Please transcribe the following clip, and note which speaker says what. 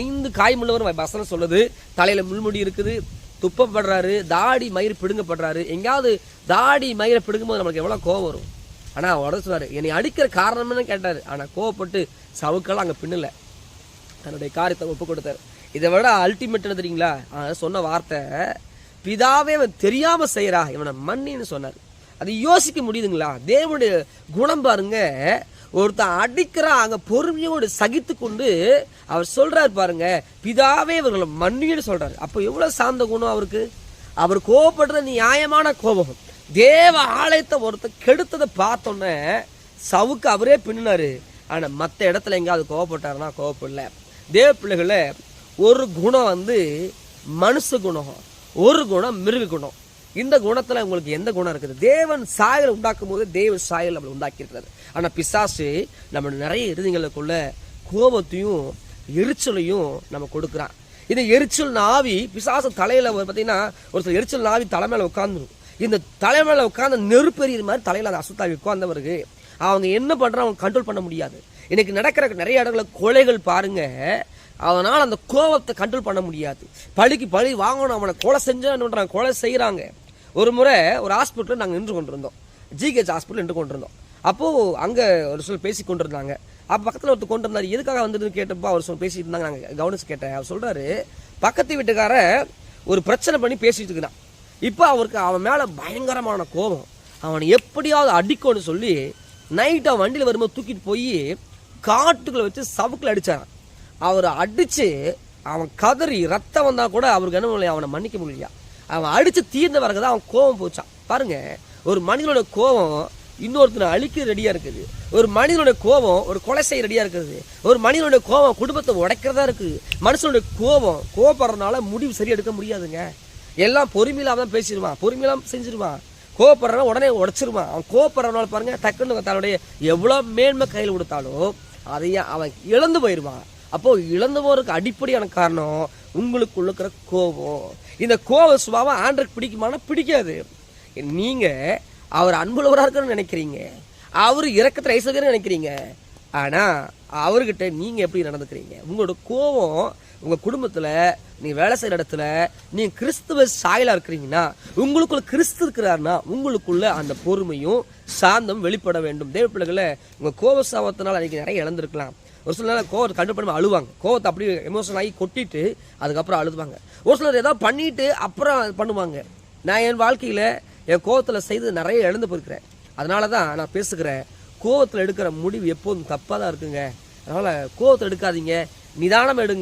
Speaker 1: ஐந்து காய்முள்ளவர் வசனம் சொல்லுது. தலையில முள்முடி இருக்குது. துப்பப்படுறாரு தாடி மயிர் பிடுங்கப்படுறாரு. எங்கேயாவது தாடி மயிரை பிடுங்கும்போது நம்மளுக்கு எவ்வளோ கோவம் வரும்? ஆனால் உடனே சொன்னார் என்னை அடிக்கிற காரணம்னு கேட்டார். ஆனால் கோவப்பட்டு சவுக்கெல்லாம் அங்கே பின்னலை. தன்னுடைய காரியத்தை ஒப்பு கொடுத்தாரு. இதை விட அல்டிமேட் என்ன தெரியுங்களா? சொன்ன வார்த்தை பிதாவே அவன் தெரியாமல் செய்கிறா இவனை மன்னின்னு சொன்னார். அது யோசிக்க முடியுதுங்களா? தேவனுடைய குணம் பாருங்க. ஒருத்தன் அடிக்கிறான் அங்கே பொறுமையோடு சகித்து கொண்டு அவர் சொல்கிறார் பாருங்க பிதாவே இவர்களை மன்னின்னு சொல்கிறார் அப்போ எவ்வளோ சார்ந்த குணம் அவருக்கு? அவர் கோவப்படுறது நியாயமான கோபம். தேவ ஆலயத்தை ஒருத்தர் கெடுத்ததை பார்த்தோன்னே சவுக்கு அவரே பின்னினாரு. ஆனால் மற்ற இடத்துல எங்கேயாவது கோவப்பட்டாருன்னா கோவப்படல தேவ பிள்ளைகளை ஒரு குணம் வந்து மனுஷ குணம் ஒரு குணம் மிருக குணம். இந்த குணத்துல உங்களுக்கு எந்த குணம் இருக்குது? தேவன் சாயல் உண்டாக்கும் போது தேவ சாயல் நம்மளை உண்டாக்கி ஆனால் ஆனா பிசாசு நம்ம நிறைய இருதயங்களுக்குள்ள கோபத்தையும் எரிச்சலையும் நம்ம கொடுக்குறான். இந்த எரிச்சல் நாவி பிசாசு தலையில பார்த்தீங்கன்னா ஒரு சில எரிச்சல் நாவி தலை உட்காந்துரும் இந்த தலை மேல உட்காந்து நெருப்பெறிகிற மாதிரி தலையில அந்த அசுத்தாவி உட்கார்ந்தவருக்கு அவங்க என்ன பண்றாங்க? அவங்க கண்ட்ரோல் பண்ண முடியாது. இன்னைக்கு நடக்கிற நிறைய இடங்களில் கொலைகள் பாருங்க. அதனால் அந்த கோபத்தை கண்ட்ரோல் பண்ண முடியாது. பழிக்கு பழி வாங்கணும். அவனை கொலை செஞ்சான்னு கொலை செய்கிறாங்க ஒரு முறை ஒரு ஹாஸ்பிட்டலில் நாங்கள் நின்று கொண்டிருந்தோம். ஜிஹெச் ஹாஸ்பிட்டல் நின்று கொண்டிருந்தோம். அப்போது அங்கே ஒரு சில பேசி கொண்டிருந்தாங்க. அப்போ பக்கத்தில் ஒருத்தர் கொண்டு இருந்தார் எதுக்காக வந்ததுன்னு கேட்டப்போ அவர் சொல் பேசிட்டு இருந்தாங்க. நாங்கள் கவனிச்சு கேட்டேன். அவர் சொல்கிறாரு பக்கத்து வீட்டுக்கார ஒரு பிரச்சனை பண்ணி பேசிட்டு இருக்கிறான் இப்போ அவருக்கு அவன் மேலே பயங்கரமான கோபம். அவனை எப்படியாவது அடிக்கணும்னு சொல்லி நைட்டாக அவன் வண்டியில் வரும்போது தூக்கிட்டு போய் காட்டுக்குள்ளே வச்சு சவுக்குல அடிச்சாரான் அவரை அடித்து அவன் கதறி ரத்தம் வந்தால் கூட அவருக்கு என்ன முடியல அவனை மன்னிக்க முடியலையா? அவன் அடித்து தீர்ந்த பிறகு தான் அவன் கோபம் போச்சான். பாருங்க ஒரு மனிதனோட கோபம் இன்னொருத்தனை அழிக்க ரெடியாக இருக்குது. ஒரு மனிதனுடைய கோபம் ஒரு கொலை செய்ய ரெடியாக இருக்குது. ஒரு மனிதனுடைய கோபம் குடும்பத்தை உடைக்கிறதா இருக்குது. மனுஷனுடைய கோபம் கோபப்படுறதுனால முடிவு சரி எடுக்க முடியாதுங்க. எல்லாம் பொறுமையிலாம தான் பேசிடுவான். பொறுமையிலாம் செஞ்சிருவான். கோவப்படுறவன் உடனே உடச்சிருவான். அவன் கோவப்படுறவனால பாருங்கள் டக்குன்னு தன்னுடைய எவ்வளோ மேன்மை கையில் கொடுத்தாலும் அதையே அவன் இழந்து போயிடுவான். அப்போது இழந்து போகிறதுக்கு அடிப்படையான காரணம் உங்களுக்குள்ள இருக்கிற கோபம். இந்த கோப சுபாவம் ஆண்டருக்கு பிடிக்குமானா பிடிக்காது. நீங்கள் அவர் அன்புள்ளவராக இருக்கணும்னு நினைக்கிறீங்க. அவர் இறக்கத்தில் ஐசகர்னு நினைக்கிறீங்க. ஆனால் அவர்கிட்ட நீங்கள் எப்படி நடந்துக்கிறீங்க? உங்களோட கோபம் உங்கள் குடும்பத்தில் நீ வேலை செய்கிற இடத்துல நீங்கள் கிறிஸ்துவ சாயலாக இருக்கிறீங்கன்னா உங்களுக்குள்ள கிறிஸ்து இருக்கிறாருன்னா உங்களுக்குள்ள அந்த பொறுமையும் சாந்தம் வெளிப்பட வேண்டும். தேவ பிள்ளைகளை உங்கள் கோப சாபத்தினால அன்னைக்கு நிறைய இழந்திருக்கலாம். ஒரு சில நேரம் கோவத்தை கண்டுபிடி பண்ணி அழுவாங்க. கோவத்தை அப்படியே எமோஷன் ஆகி கொட்டிட்டு அதுக்கப்புறம் அழுதுவாங்க. ஒரு சிலர் ஏதாவது பண்ணிட்டு அப்புறம் பண்ணுவாங்க. நான் என் வாழ்க்கையில் என் கோவத்தில் செய்து நிறைய இழந்து போயிருக்கிறேன். அதனால தான் நான் பேசுகிறேன். கோவத்தில் எடுக்கிற முடிவு எப்போதும் தப்பாக தான் இருக்குங்க. அதனால் கோவத்தை எடுக்காதீங்க. நிதானம் எடுங்க.